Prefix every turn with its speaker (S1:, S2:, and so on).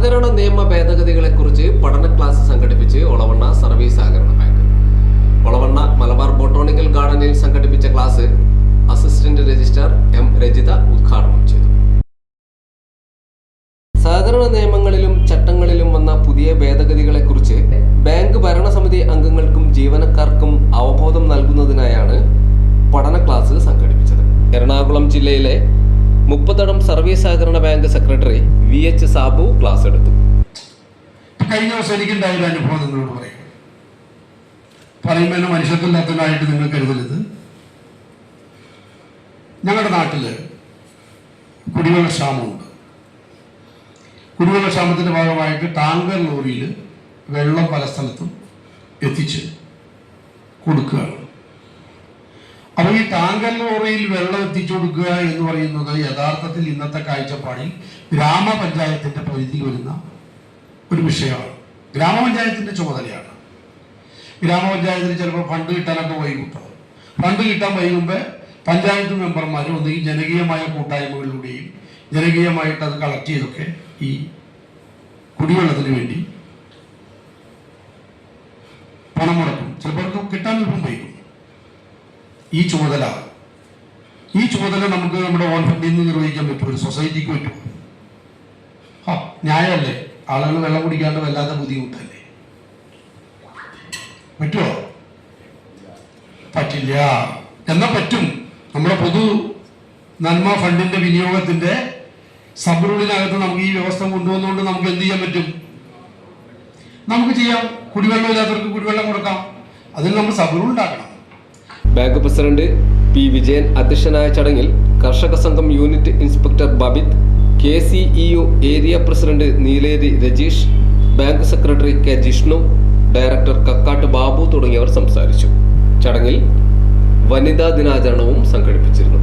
S1: സഹകരണ നിയമ ഭേദഗതികളെക്കുറിച്ച് പഠന ക്ലാസ് സംഘടിപ്പിച്ച് ഒളവണ്ണ സർവീസ് സഹകരണ ബാങ്ക്. ഒളവണ്ണ മലബാർ ബൊട്ടോണിക്കൽ ഗാർഡനിൽ സംഘടിപ്പിച്ച class assistant registrar M Rajitha ഉദ്ഘാടനം ചെയ്തു. സഹകരണ നിയമങ്ങളിലും ചട്ടങ്ങളിലും വന്ന പുതിയ ഭേദഗതികളെ കുറിച്ച് ബാങ്ക് ഭരണസമിതി അംഗങ്ങൾക്കും ജീവനക്കാർക്കും അവബോധം നൽകുന്നതിനായാണ് പഠന ക്ലാസ് സംഘടിപ്പിച്ചത്. എറണാകുളം ജില്ലയിലെ മുപ്പത്തടം സർവീസ് സഹകരണ bank secretary V H Sabu class എടുത്തു.
S2: കഴിഞ്ഞ ദിവസം എനിക്കുണ്ടായ ഒരു അനുഭവം നിങ്ങളോട് പറയും. പറയുമ്പോൾ എന്നെ മനുഷ്യത്വമില്ലാത്തവനായിട്ട് നിങ്ങൾ കരുതരുത്. ഞങ്ങളുടെ നാട്ടിൽ കുടിവെള്ള ക്ഷാമമുണ്ട്. കുടിവെള്ള ക്ഷാമത്തിന്റെ ഭാഗമായിട്ട് ടാങ്കർ ലോറിയിൽ വെള്ളം പല സ്ഥലത്തും എത്തിച്ച് കൊടുക്കുകയാണ്. ഈ ടാങ്കർ ലോറിയിൽ വെള്ളം എത്തിച്ചു കൊടുക്കുക എന്ന് പറയുന്നത് യഥാർത്ഥത്തിൽ ഇന്നത്തെ കാഴ്ചപ്പാടിൽ ഗ്രാമപഞ്ചായത്തിന്റെ പരിധിയിൽ വരുന്ന ഒരു വിഷയമാണ്. ഗ്രാമപഞ്ചായത്തിന്റെ ചുമതലയാണ്. ഗ്രാമപഞ്ചായത്തിന് ചിലപ്പോൾ ഫണ്ട് കിട്ടാനൊക്കെ വൈകിട്ടോ ഫണ്ട് കിട്ടാൻ വൈകുമ്പോൾ പഞ്ചായത്ത് മെമ്പർമാർ ഒന്നുകിൽ ജനകീയമായ കൂട്ടായ്മകളിലൂടെയും ജനകീയമായിട്ട് അത് കളക്ട് ചെയ്തൊക്കെ ഈ കുടിവെള്ളത്തിന് വേണ്ടി പണം മുടക്കും. ചിലപ്പോൾ കിട്ടാൻ എളുപ്പം വൈകും. ഈ ചുമതല. ഈ ചുമതല നമുക്ക് നമ്മുടെ ഓൺ ഫണ്ടിൽ നിന്ന് നിർവഹിക്കാൻ പറ്റും. ഒരു സൊസൈറ്റിക്ക് പറ്റും. ആ ന്യായമല്ലേ? ആളുകൾ വെള്ളം കുടിക്കാണ്ട് വല്ലാതെ ബുദ്ധിമുട്ടല്ലേ? പറ്റുമോ പറ്റില്ല. എന്നാ പറ്റും. നമ്മുടെ പൊതു നന്മ ഫണ്ടിന്റെ വിനിയോഗത്തിന്റെ സബ് റൂളിനകത്ത് നമുക്ക് ഈ വ്യവസ്ഥ കൊണ്ടുവന്നുകൊണ്ട് നമുക്ക് എന്ത് ചെയ്യാൻ പറ്റും? നമുക്ക് ചെയ്യാം. കുടിവെള്ളം ഇല്ലാത്തവർക്ക് കുടിവെള്ളം കൊടുക്കാം. അതിന് നമ്മൾ സബ് ഉണ്ടാക്കണം.
S1: ബാങ്ക് പ്രസിഡന്റ് പി വിജയൻ അധ്യക്ഷനായ ചടങ്ങിൽ കർഷക സംഘം unit inspector Babith K C EO area president Neeleri Rajeesh bank secretary K Jishnu director Kakkat Babu തുടങ്ങിയവർ സംസാരിച്ചു. ചടങ്ങിൽ വനിതാ ദിനാചരണവും സംഘടിപ്പിച്ചിരുന്നു.